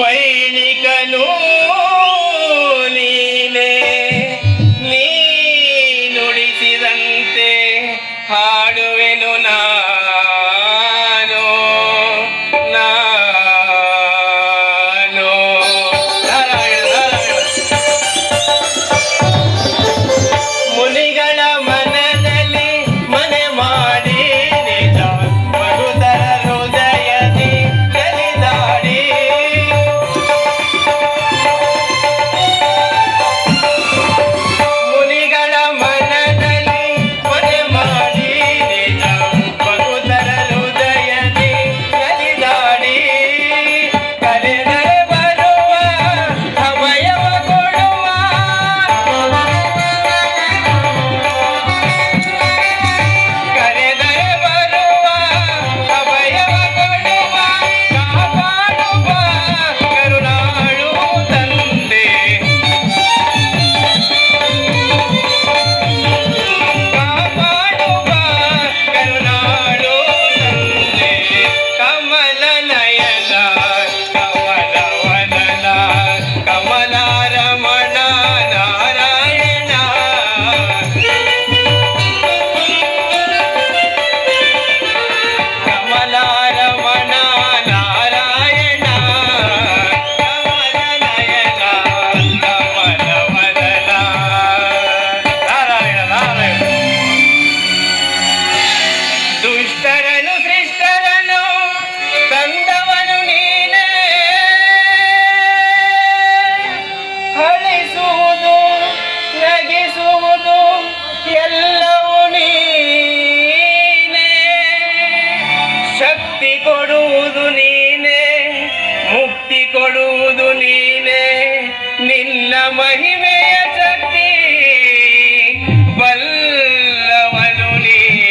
ವೈಣಿಕನೂ ನೀ I love la. ಕೊಡುವುದು ನೀನೇ ಮುಕ್ತಿ ಕೊಡುವುದು ನೀನೇ ನಿನ್ನ ಮಹಿಮೆ